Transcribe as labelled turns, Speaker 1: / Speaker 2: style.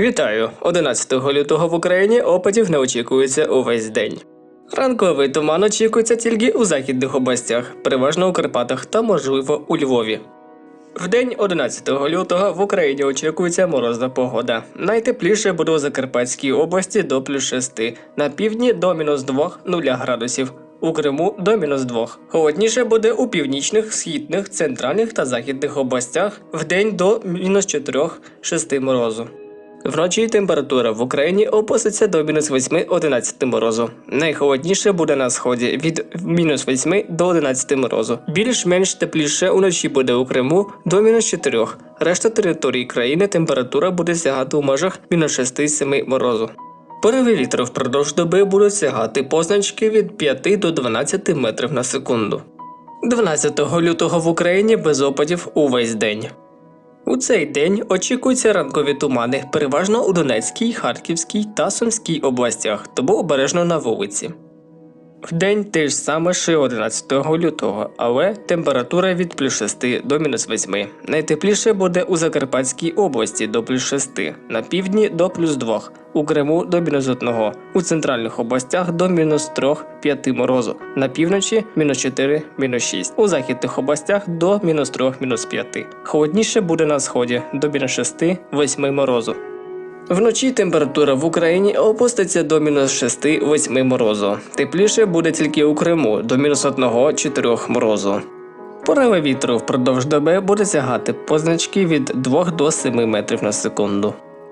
Speaker 1: Вітаю! 11 лютого в Україні опадів не очікується увесь день. Ранковий туман очікується тільки у західних областях, переважно у Карпатах та, можливо, у Львові. В день 11 лютого в Україні очікується морозна погода. Найтепліше буде у Закарпатській області до плюс 6, на півдні до мінус 2 0 градусів, у Криму до мінус 2. Холодніше буде у північних, східних, центральних та західних областях в день до мінус 4-6 морозу. Вночі температура в Україні опуститься до мінус 8-11 морозу. Найхолодніше буде на сході від мінус 8 до 11 морозу. Більш-менш тепліше уночі буде у Криму до мінус 4. Решта території країни температура буде сягати у межах мінус 6-7 морозу. Пориви вітру впродовж доби будуть сягати позначки від 5 до 12 метрів на секунду. 12 лютого в Україні без опадів увесь день. У цей день очікуються ранкові тумани, переважно у Донецькій, Харківській та Сумській областях, тому обережно на вулиці. Вдень те ж саме ще 11 лютого, але температура від плюс 6 до мінус 8. Найтепліше буде у Закарпатській області до плюс 6, на півдні до плюс 2, у Криму до мінус 1, у центральних областях до мінус 3-5 морозу, на півночі мінус 4, мінус 6, у західних областях до мінус 3, мінус 5. Холодніше буде на сході до мінус 6, 8 морозу. Вночі температура в Україні опуститься до мінус 6-8 морозу. Тепліше буде тільки у Криму до мінус 1-4 морозу. Пориви вітру впродовж доби буде сягати позначки від 2 до 7 метрів на секунду.